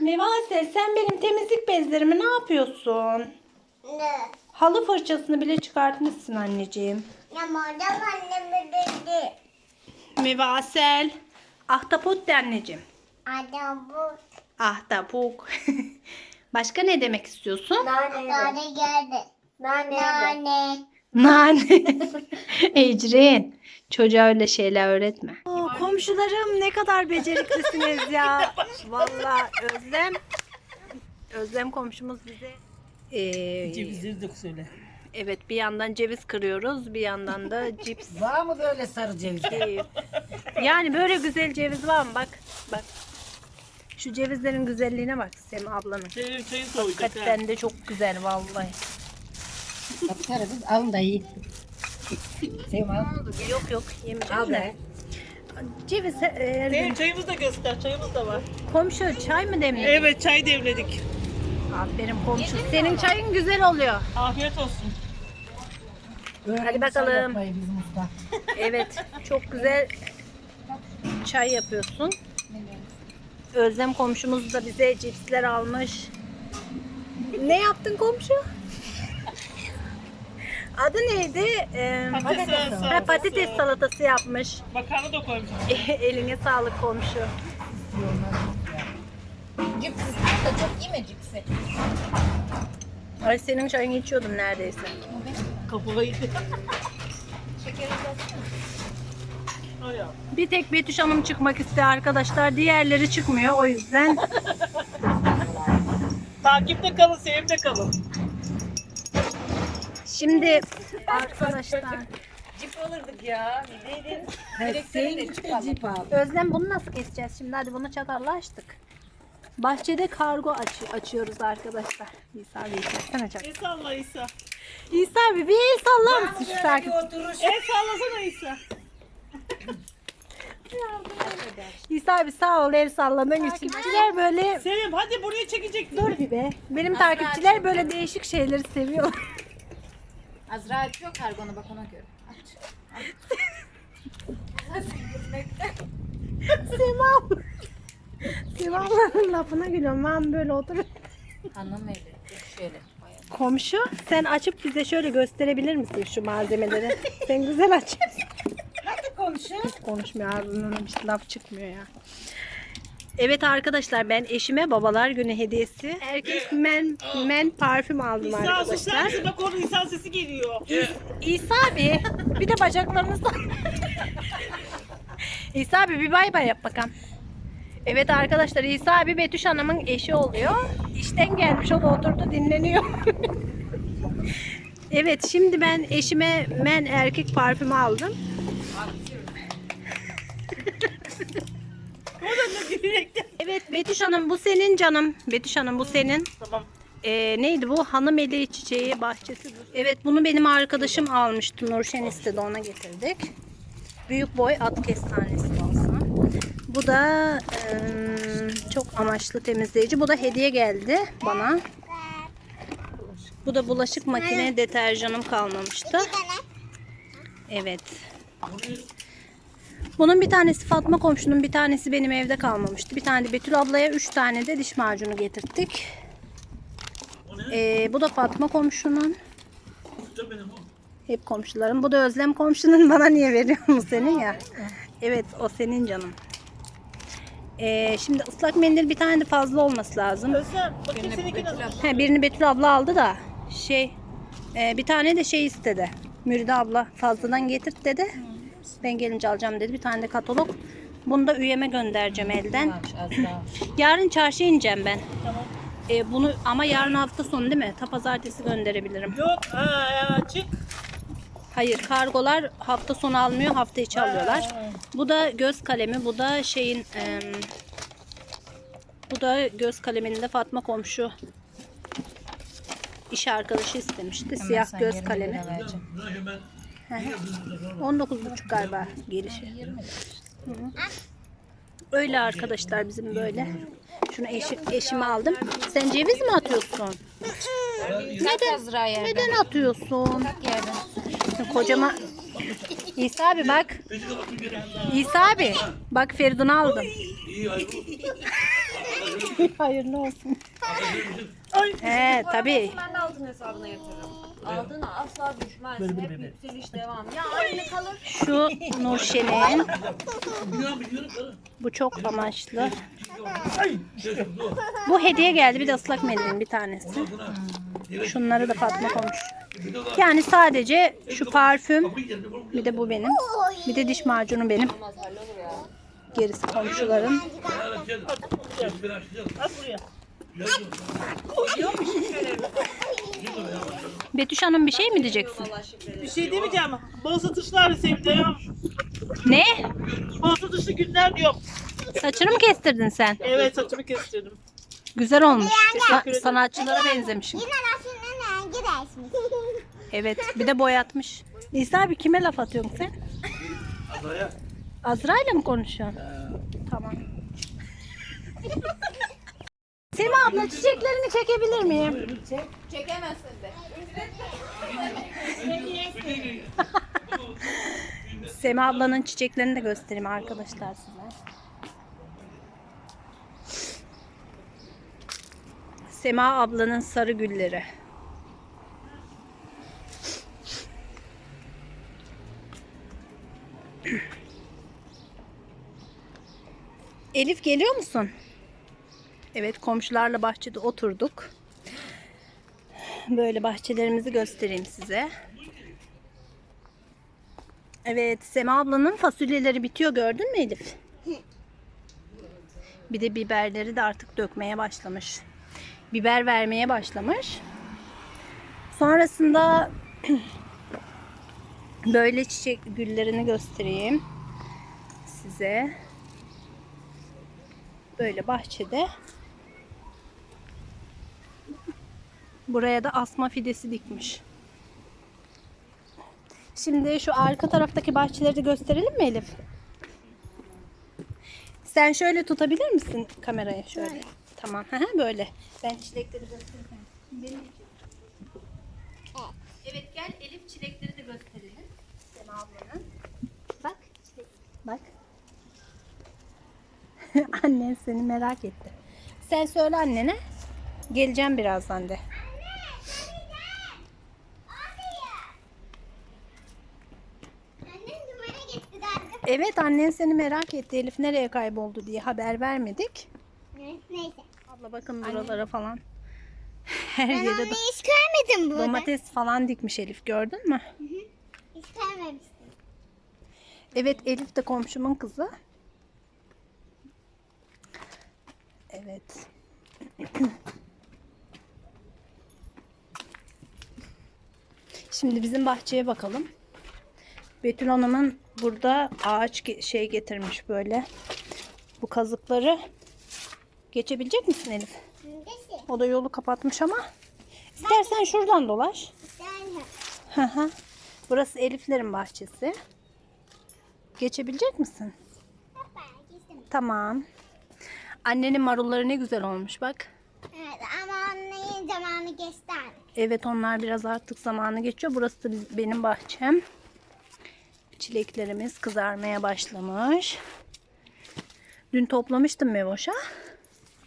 Mevase sen benim temizlik bezlerimi ne yapıyorsun? Ne? Halı fırçasını bile çıkartmışsın anneciğim. Ama adam annemi dedi. Mevasel. Ahtapot de anneciğim. Bu. Ahtapuk. Başka ne demek istiyorsun? Nane geldi. Nane. Nane. Nane. Ecrin. Çocuğa öyle şeyler öğretme. Komşularım ne kadar beceriklisiniz ya. Vallahi Özlem. Özlem komşumuz bize ee, Cevizleri de söyle. evet bir yandan ceviz kırıyoruz bir yandan da cips Var mı böyle sarı ceviz? Yani böyle güzel ceviz var mı? Bak bak. Şu cevizlerin güzelliğine bak Sema ablanın. Benim çayın soğuyacak. ha. Hakikaten de çok güzel vallahi. Sarı kız alın da yiyin. Sevim al. Yok yok yemeyeceğim Al de. Ceviz e, Benim çayımızı da göster. Çayımız da var. komşu çay mı demledin? Evet çay demledik. Aferin komşu. Senin çayın güzel oluyor. Afiyet olsun. Hadi bakalım. Yapmayı bizim usta. Evet çok güzel çay yapıyorsun. Özlem komşumuz da bize cipsler almış. Ne yaptın komşu? Adı neydi? Ee, Patates salatası. ha, patates salatası yapmış. Makarna da koymuş. Eline sağlık komşu. Cips istiyor da çok yeme cipsi. Ay senin çayını içiyordum neredeyse. Kafayı. Ay ya. Bir tek Betüş Hanım çıkmak istiyor arkadaşlar. Diğerleri çıkmıyor o yüzden. Takipte kalın, sevimde kalın. Şimdi arkadaşlar Cip alırdık ya. Neydin? Senin cip. Özlem bunu nasıl keseceğiz şimdi? Hadi bunu çatalla açtık. Bahçede kargo aç- açıyoruz arkadaşlar. İsa abi çeksene çak. El salla İsa. İsa abi bir el sallar mısın şu takip? El sallasana İsa. İsa abi sağ ol el salladığın için. Takipçiler böyle Sevim hadi buraya çekeceksin. dur bir be. Benim takipçiler böyle değişik şeyleri seviyor. Azra açıyor kargonu bak ona göre. Sema. Sema ablanın lafına gülüyorum. Ben böyle otur. Anlam öyle. Şöyle. Komşu sen açıp bize şöyle gösterebilir misin şu malzemeleri? sen güzel aç. Hadi komşu. Hiç konuşmuyor ağzından bir laf çıkmıyor ya. Evet arkadaşlar ben eşime babalar günü hediyesi erkek men men parfüm aldım İsa susar arkadaşlar. mısın? Bak orada İsa sesi geliyor. İsa abi bir de bacaklarını sar. İsa abi bir bay bay yap bakalım. Evet arkadaşlar İsa abi Betüş Hanım'ın eşi oluyor. İşten gelmiş o da oturdu dinleniyor. evet şimdi ben eşime men erkek parfümü aldım. Evet Betüş Hanım bu senin canım. Betüş Hanım bu senin. Tamam. Ee, neydi bu? Hanım eli çiçeği bahçesi. Evet bunu benim arkadaşım almıştı. Nurşen istedi ona getirdik. Büyük boy at kestanesi olsa. Bu da eee, çok amaçlı temizleyici. Bu da hediye geldi bana. Bu da bulaşık makine deterjanım kalmamıştı. Evet. Bunun bir tanesi Fatma komşunun bir tanesi benim evde kalmamıştı. Bir tane de Betül ablaya üç tane de diş macunu getirttik. Ee, bu da Fatma komşunun. Hep komşularım. Bu da Özlem komşunun. Bana niye veriyorsun senin ya? Evet o senin canım. Ee, şimdi ıslak mendil bir tane de fazla olması lazım. Özlem bakayım? He, birini Betül abla aldı da şey e, bir tane de şey istedi. Müride abla fazladan getirt dedi. Ben gelince alacağım dedi. Bir tane de katalog. Bunu da üyeme göndereceğim elden. Yarın çarşıya ineceğim ben. Tamam. E, bunu ama yarın hafta sonu değil mi? Ta pazartesi gönderebilirim. Yok ha, ya, çık. Hayır kargolar hafta sonu almıyor hafta içi alıyorlar. Bu da göz kalemi bu da şeyin em, bu da göz kaleminde Fatma komşu iş arkadaşı istemişti. Hemen Siyah göz 20 kalemi. Lira vereceğim. 19,5 galiba gelişi. Hı hı. Öyle arkadaşlar bizim böyle. Şunu eşi, eşime aldım. Sen ceviz mi atıyorsun? Yerden. Neden atıyorsun? Kocaman. İsa abi bak. İsa abi. Bak Feridun'u aldım. Hayırlı olsun. He tabii. Ben de altın hesabına yatırırım. Aldığına asla düşmez. Hep yükseliş devam. Ya aynı kalır. Şu Nurşen'in. Bu çok amaçlı. Bu hediye geldi. Bir de ıslak mendilin bir tanesi. Şunları da Fatma koymuş. Yani sadece şu parfüm. Bir de bu benim. Bir de diş macunu benim. Gerisi komşuların. At buraya. Betüş Hanım bir şey mi diyeceksin? Bir şey demeyeceğim. Bol satışlar sevdim. Ne? Bol satışlı günler diyorum. Saçını mı kestirdin sen? Evet saçımı kestirdim. Güzel olmuş. Sa- sanatçılara benzemişim. Evet. Bir de boyatmış. Nisa abi kime laf atıyorsun sen? Azra'ya. Azra'yla mı konuşuyorsun? Tamam. Sema abla çiçeklerini çekebilir miyim? Çekemezsin de. Sema ablanın çiçeklerini de göstereyim arkadaşlar size. Sema ablanın sarı gülleri. Elif geliyor musun? Evet komşularla bahçede oturduk. Böyle bahçelerimizi göstereyim size. Evet, Sema ablanın fasulyeleri bitiyor gördün mü Elif? Bir de biberleri de artık dökmeye başlamış. Biber vermeye başlamış. Sonrasında böyle çiçek güllerini göstereyim size. Böyle bahçede. Buraya da asma fidesi dikmiş. Şimdi şu arka taraftaki bahçeleri de gösterelim mi Elif? Sen şöyle tutabilir misin kamerayı şöyle? Tamam. Hı hı, böyle. Ben çilekleri göstereyim. Benim. Evet gel Elif çilekleri de gösterelim. Sema ablanın. Bak. çilek. Bak. Annen seni merak etti. Sen söyle annene. Geleceğim birazdan de. Evet annen seni merak etti. Elif nereye kayboldu diye haber vermedik. Neyse. Abla bakın buralara falan. Her Ben yere onu hiç görmedim burada. domates falan dikmiş Elif gördün mü? Hiç görmemiştim. Evet Elif de komşumun kızı. Evet. Şimdi bizim bahçeye bakalım. Betül Hanım'ın burada ağaç şey getirmiş böyle. Bu kazıkları geçebilecek misin Elif? O da yolu kapatmış ama. İstersen şuradan dolaş. Burası Eliflerin bahçesi. Geçebilecek misin? Tamam. Annenin marulları ne güzel olmuş bak. Evet ama annenin zamanı geçti artık. Evet onlar biraz artık zamanı geçiyor. Burası da benim bahçem. Çileklerimiz kızarmaya başlamış. Dün toplamıştım Mevoş'a.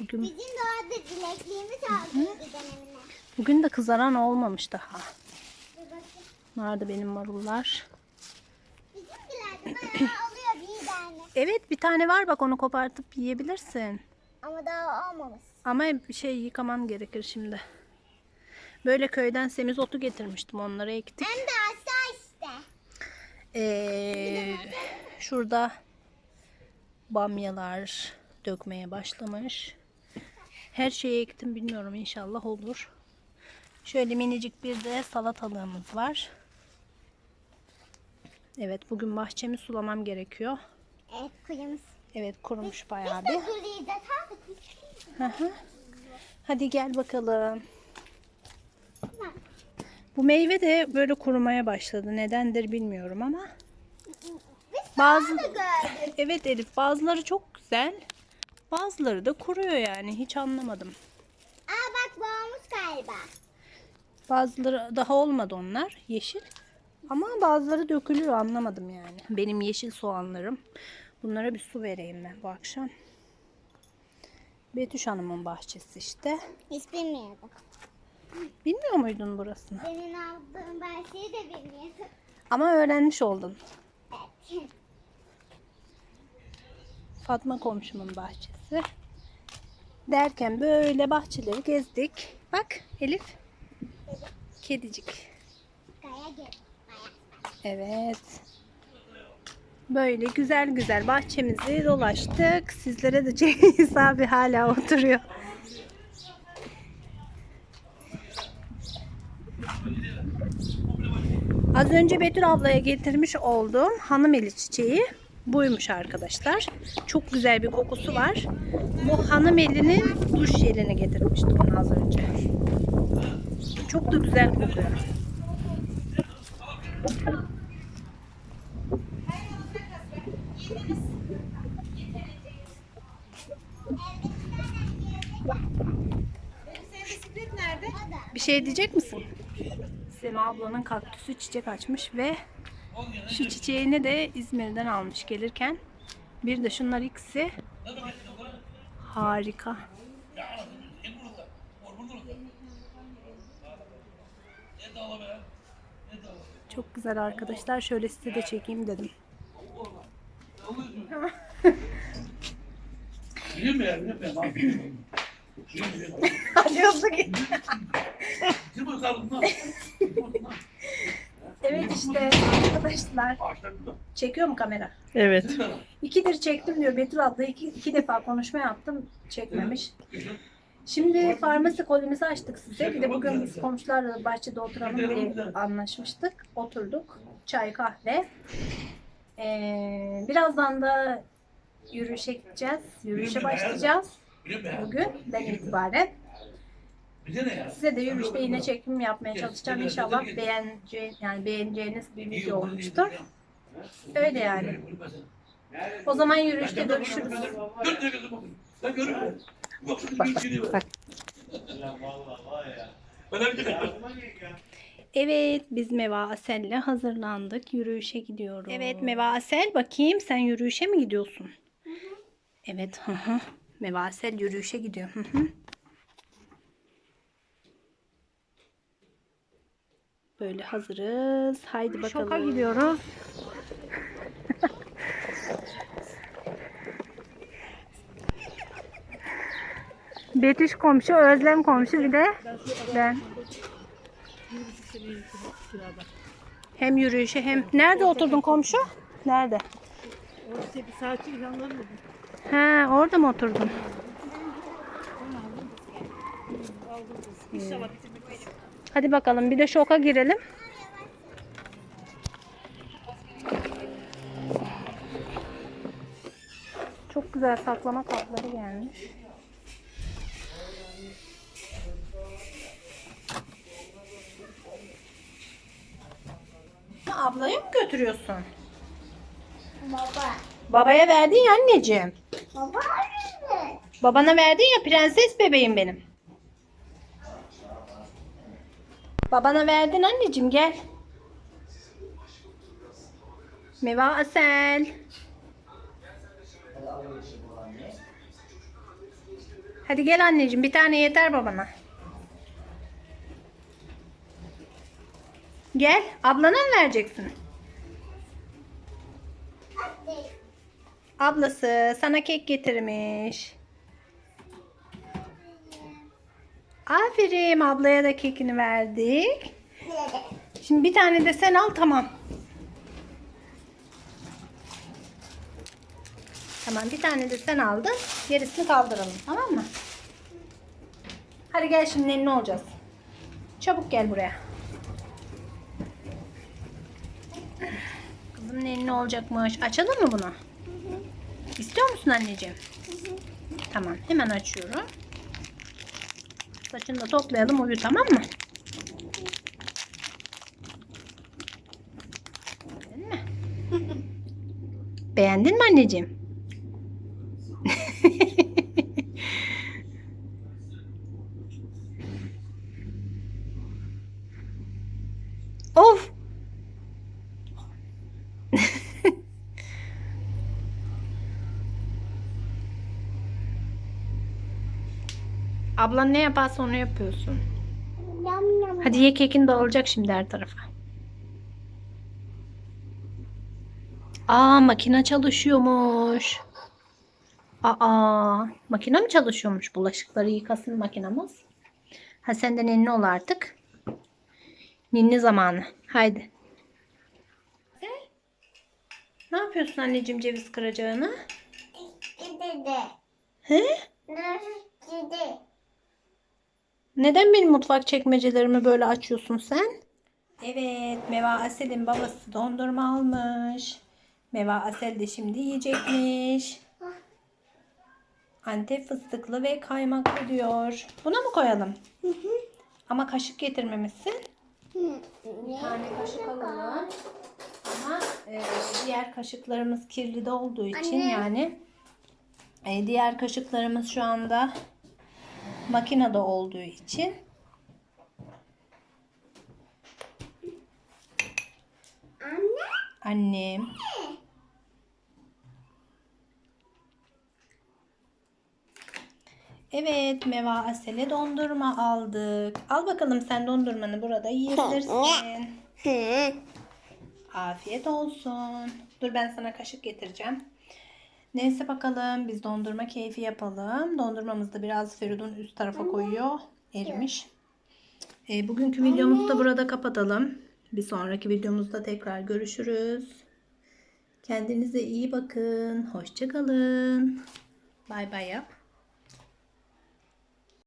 Bugün, Bizim doğada dilekliğimiz aldı dönemine. bugün de kızaran olmamış daha. Da benim marullar. Bizimkilerde bayağı oluyor bir tane. Evet bir tane var bak onu kopartıp yiyebilirsin. Ama daha olmamış. Ama bir şey yıkaman gerekir şimdi. Böyle köyden semizotu getirmiştim onları ektik. Hem de. Ee, şurada bamyalar dökmeye başlamış. Her şeyi ektim bilmiyorum inşallah olur. Şöyle minicik bir de salatalığımız var. Evet bugün bahçemi sulamam gerekiyor. Evet kuyumuz. Evet kurumuş bayağı bir. Hadi. Hı hı. Hadi gel bakalım. Bu meyve de böyle kurumaya başladı. Nedendir bilmiyorum ama. Bazı. Evet Elif bazıları çok güzel. Bazıları da kuruyor yani hiç anlamadım. Aa bak boğulmuş galiba. Bazıları daha olmadı onlar yeşil. Ama bazıları dökülüyor anlamadım yani. Benim yeşil soğanlarım. Bunlara bir su vereyim ben bu akşam. Betüş Hanım'ın bahçesi işte. Hiç bilmiyordum. Bilmiyor muydun burasını? Senin aldığın bahçeyi de bilmiyordum. Ama öğrenmiş oldun. Fatma komşumun bahçesi. Derken böyle bahçeleri gezdik. Bak Elif. Kedicik. Evet. Böyle güzel güzel bahçemizi dolaştık. Sizlere de Cengiz abi hala oturuyor. Az önce Betül ablaya getirmiş olduğum hanım eli çiçeği buymuş arkadaşlar. Çok güzel bir kokusu var. Bu hanım elinin duş jelini getirmiştim ona az önce. Çok da güzel kokuyor. Bir şey diyecek misin? Sema ablanın kaktüsü çiçek açmış ve şu çiçeğini de İzmir'den almış gelirken. Bir de şunlar ikisi harika. Çok güzel arkadaşlar. Şöyle size de çekeyim dedim. Biliyor musun? Biliyor musun? Biliyor musun? Biliyor musun? Hadi hızlı git. Kim bu kalın Evet işte arkadaşlar. Çekiyor mu kamera? Evet. İkidir çektim diyor Betül abla. iki, iki defa konuşma yaptım. Çekmemiş. Şimdi farmasi kolimizi açtık size. Bir de bugün biz komşularla bahçede oturalım diye anlaşmıştık. Oturduk. Çay kahve. Ee, birazdan da yürüyüşe gideceğiz. Yürüyüşe başlayacağız. Ya? Bugünden itibaren. Bize ne ya? Size de yürüyüşte yine çekim yapmaya çalışacağım. İnşallah beğenece yani beğeneceğiniz bir video olmuştur. Öyle yani. O zaman yürüyüşte görüşürüz. Bak bak bak. bak. Evet biz Meva Asel'le hazırlandık. Yürüyüşe gidiyoruz. Evet Meva Asel bakayım sen yürüyüşe mi gidiyorsun? Evet. Hı hı. Meva Asel yürüyüşe gidiyor. Hı hı. Böyle hazırız. Haydi bakalım. Şoka gidiyoruz. Betüş komşu, Özlem komşu bir de ben. Hem yürüyüşe hem... Nerede oturdun komşu? Nerede? He, orada mı oturdun? İnşallah Hadi bakalım bir de şoka girelim. Çok güzel saklama kapları gelmiş. Ablayı mı götürüyorsun? Baba. Babaya verdin ya anneciğim. Baba nerede? Babana verdin ya prenses bebeğim benim. Babana verdin anneciğim gel. Meva Asel. Hadi gel anneciğim bir tane yeter babana. Gel ablana mı vereceksin? Ablası sana kek getirmiş. Aferin ablaya da kekini verdik. Şimdi bir tane de sen al tamam. Tamam bir tane de sen aldın. Gerisini kaldıralım tamam mı? Hadi gel şimdi ne olacağız? Çabuk gel buraya. Kızım ne olacakmış? Açalım mı bunu? İstiyor musun anneciğim? Tamam hemen açıyorum. Saçını da toplayalım uyu tamam mı? Beğendin mi? Beğendin mi anneciğim? Ablan ne yaparsa onu yapıyorsun. Yam yam. Hadi ye kekin dağılacak şimdi her tarafa. Aa makine çalışıyormuş. Aa makine mi çalışıyormuş? Bulaşıkları yıkasın makinamız. Ha sen de ninni ol artık. Ninni zamanı. Haydi. Ne yapıyorsun anneciğim ceviz kıracağını? He? Dede. Neden benim mutfak çekmecelerimi böyle açıyorsun sen? Evet, Meva Asel'in babası dondurma almış. Meva Asel de şimdi yiyecekmiş. Antep fıstıklı ve kaymaklı diyor. Buna mı koyalım? Ama kaşık getirmemişsin. Bir tane kaşık alalım. Ama e, diğer kaşıklarımız kirli de olduğu için Anne. yani e, diğer kaşıklarımız şu anda makinede olduğu için Anne. annem Evet Meva Asel'e dondurma aldık. Al bakalım sen dondurmanı burada yiyebilirsin. Afiyet olsun. Dur ben sana kaşık getireceğim. Neyse bakalım biz dondurma keyfi yapalım. Dondurmamızı da biraz Feridun üst tarafa koyuyor. Erimiş. E, bugünkü videomuzu da burada kapatalım. Bir sonraki videomuzda tekrar görüşürüz. Kendinize iyi bakın. Hoşçakalın. Bay bay yap.